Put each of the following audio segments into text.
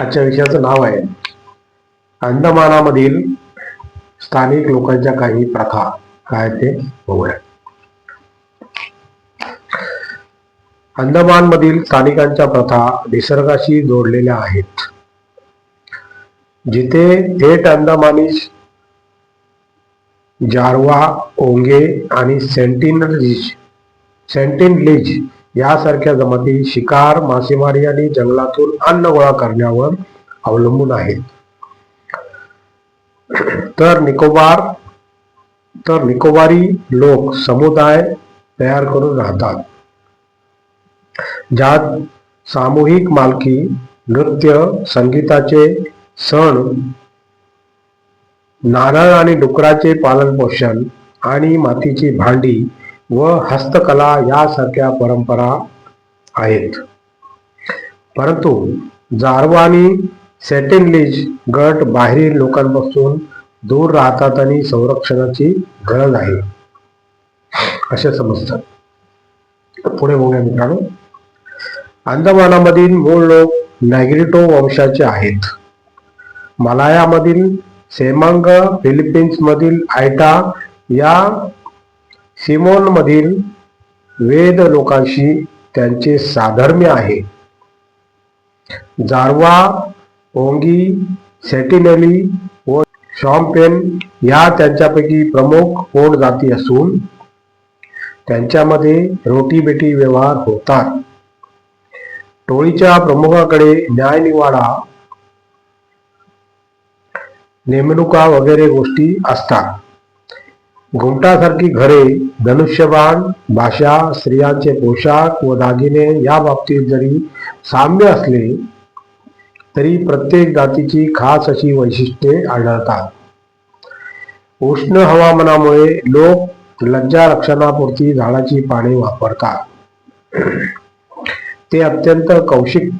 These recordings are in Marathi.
आजच्या विषयाचं नाव आहे अंदमानामधील स्थानिक लोकांच्या काही प्रथा. काय ते? बघूया. अंदमानमधील स्थानिकांच्या प्रथा निसर्गाशी जोडलेल्या आहेत. जिथे थेट अंदमानी जारवा ओंगे आणि सेंटिनलीज सेंटिनलीज यासारख्या जमाती शिकार मासेमारी आणि जंगलातून अन्न गोळा करण्यावर अवलंबून आहेत. तर निकोबार तर निकोबारी लोक समुदाय तयार करून राहतात ज्यात सामूहिक मालकी नृत्य संगीताचे सण नारळ आणि डुकराचे पालन पोषण आणि मातीची भांडी व हस्तकला यासारख्या परंपरा आहेत. परंतु जारवा आणि सेटिनलीज गट बाहेरील लोकांपासून दूर राहतात आणि संरक्षणाची गरज आहे. असे समजतात. पुढे बघूया मित्रांनो. अंदमानामधील मूळ लोक नॅग्रिटो वंशाचे आहेत. मलायामधील सेमांग फिलिपिन्समधील आयटा या सिमोनमधील वेद लोकांशी त्यांचे साधर्म्य आहे. जारवा ओंगी सेटिनेली व शॉम्पेन या त्यांच्यापैकी प्रमुख पोट जाती असून त्यांच्यामध्ये रोटीबेटी व्यवहार होतात. टोळीच्या प्रमुखाकडे न्यायनिवाडा नेमणुका वगैरे गोष्टी असतात. घुमटासारखी घरे धनुष्यबाण भाषा स्त्रियांचे पोशाख व दागिने या बाबतीत जरी साम्य असले तरी प्रत्येक जातीची खास अशी वैशिष्ट्ये आढळतात. उष्ण हवामानामुळे लोक लज्जा रक्षणापुरती झाडाची पाने वापरतात. ते अत्यंत कौशिक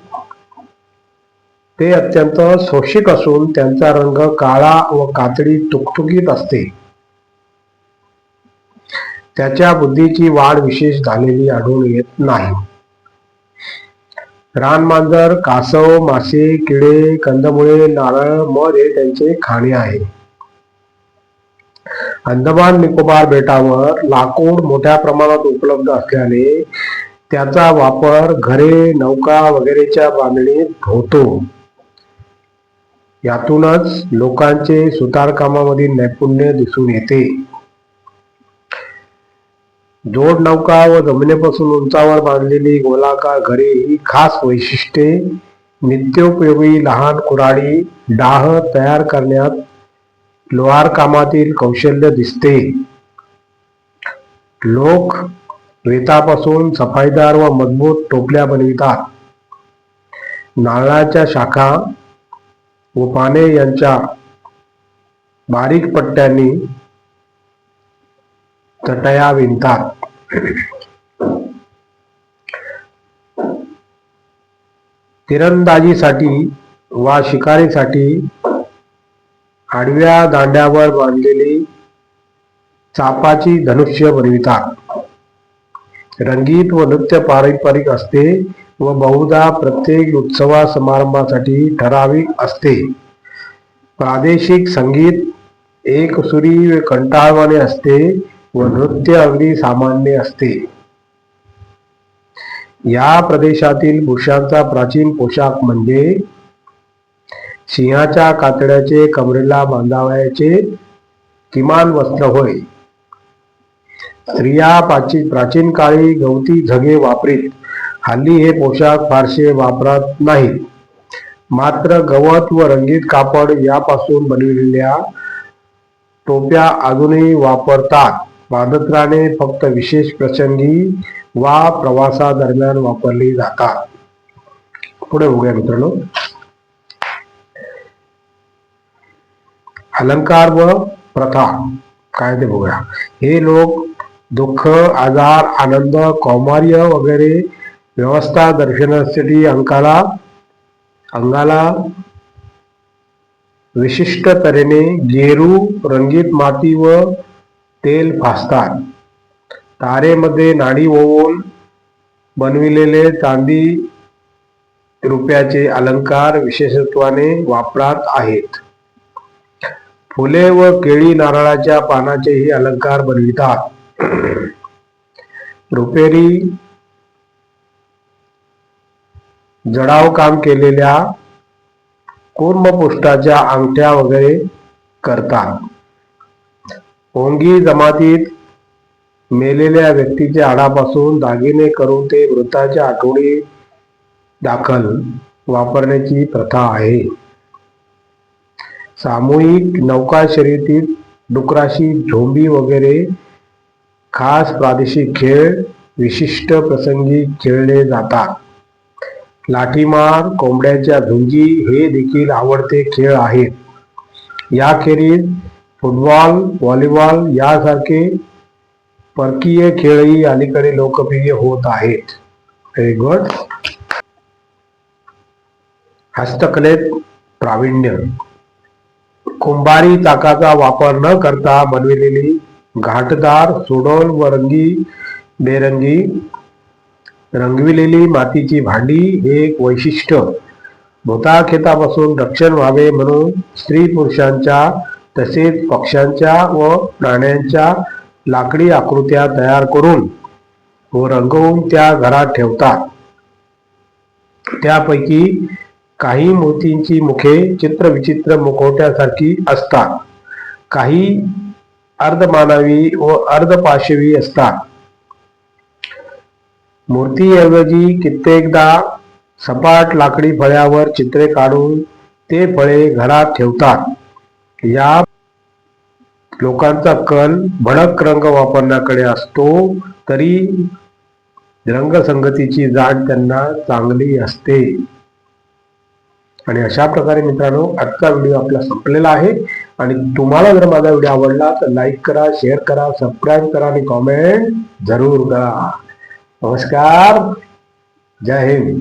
ते अत्यंत शोषिक असून त्यांचा रंग काळा व कातडी तुकतुकीत असते. त्याच्या बुद्धीची वाढ विशेष झालेली आढळून येत नाही. रानमांजर कासव मासे किडे कंदमुळे नारळ मध हे त्यांचे खाणे आहे. अंदमान निकोबार बेटावर लाकूड मोठ्या प्रमाणात उपलब्ध असल्याने त्याचा वापर घरे नौका वगैरेच्या बांधणीत होतो. यातूनच लोकांचे सुतारकामामधील नैपुण्य दिसून येते. जोड नौका व जमिनीपासून उंचावर बांधलेली गोलाकार घरे ही खास वैशिष्ट्ये. नित्योपयोगी लहान कुऱ्हाडी डाह तयार करण्यात लोहार कामातील कौशल्य दिसते. लोक रेतापासून सफाईदार व मजबूत टोपल्या बनवितात. नारळाच्या शाखा व पाने यांच्या बारीक पट्ट्यांनी तटया विणतात तिरंदाजीसाठी वा शिकारीसाठी आडव्या दांड्यावर बांधलेली चापाची धनुष्य बनवितात. रंगीत व नृत्य पारंपरिक असते व बहुधा प्रत्येक उत्सवा समारंभासाठी ठराविक असते. प्रादेशिक संगीत एक सुरी व कंटाळवाणे असते. व नृत्य अगदी सामान्य असते. या प्रदेशातील पुरुषांचा प्राचीन पोशाख म्हणजे सिंहाच्या कातड्याचे कमरेला बांधावयाचे किमान वस्त्र होय. स्त्रिया प्राचीन प्राचीन काळी गवती झगे वापरीत हल्ली हे पोशाख फारसे वापरत नाहीत. मात्र गवत व रंगीत कापड यापासून बनविलेल्या टोप्या अजूनही वापरतात. मानत्राने फक्त विशेष प्रसंगी वा प्रवासादरम्यान वापरली जातात. पुढे बघूया मित्रांनो. अलंकार व प्रथा काय ते बघूया. हे लोक दुःख आजार आनंद कौमार्य वगैरे व्यवस्था दर्शनासाठी अंकाला अंगाला विशिष्ट तऱ्हेने गेरू रंगीत माती व तेल फासतात तारेमध्ये नाडी ओवून बनविलेले चांदी रुपयाचे अलंकार विशेषत्वाने वापरात आहेत. फुले व केळी नारळाच्या पानाचेही अलंकार बनवितात. रुपेरी जडाव काम केलेल्या कुर्मपुष्टाच्या अंगठ्या वगैरे करतात. ओंगी जमातीत मेलेल्या व्यक्तीच्या हाडापासून दागिने करून ते मृताच्या आठवडी दाखल वापरण्याची प्रथा आहे. सामूहिक नौका शर्यतीत डुकराशी झोंबी वगैरे खास प्रादेशिक खेळ विशिष्ट प्रसंगी खेळले जातात. लाठीमार कोंबड्याच्या झुंजी हे देखील आवडते खेळ आहेत. याखेरीज फुटबॉल व्हॉलीबॉल यासारखे परकीय खेळही अलीकडे लोकप्रिय होत आहेत. व्हेरी गुड हस्तकलेत प्रावीण्य. कुंभारी चाकाचा वापर न करता बनविलेली घाटदार सुडोल व रंगी बेरंगी रंगविलेली मातीची भांडी हे एक वैशिष्ट्य. भूताखेतापासून रक्षण व्हावे म्हणून स्त्री पुरुषांच्या तसेच पक्ष्यांच्या व प्राण्यांच्या लाकडी आकृत्या तयार करून व रंगवून त्या घरात ठेवतात. त्यापैकी काही मूर्तींची मुखे चित्रविचित्र मुखवट्यासारखी असतात. काही अर्धमानवी व अर्धपाशवी असतात. मूर्तीऐवजी कित्येकदा सपाट लाकडी फळ्यावर चित्रे काढून ते फळे घरात ठेवतात. या लोकांचा कल भडक रंग वापरण्याकडे असतो तरी रंगसंगतीची जाण त्यांना चांगली असते. आणि अशा प्रकारे मित्रांनो आजचा व्हिडिओ आपला संपलेला आहे. आणि तुम्हाला जर माझा व्हिडिओ आवडला तर लाईक करा शेअर करा सबस्क्राईब करा आणि कॉमेंट जरूर करा. नमस्कार. जय हिंद.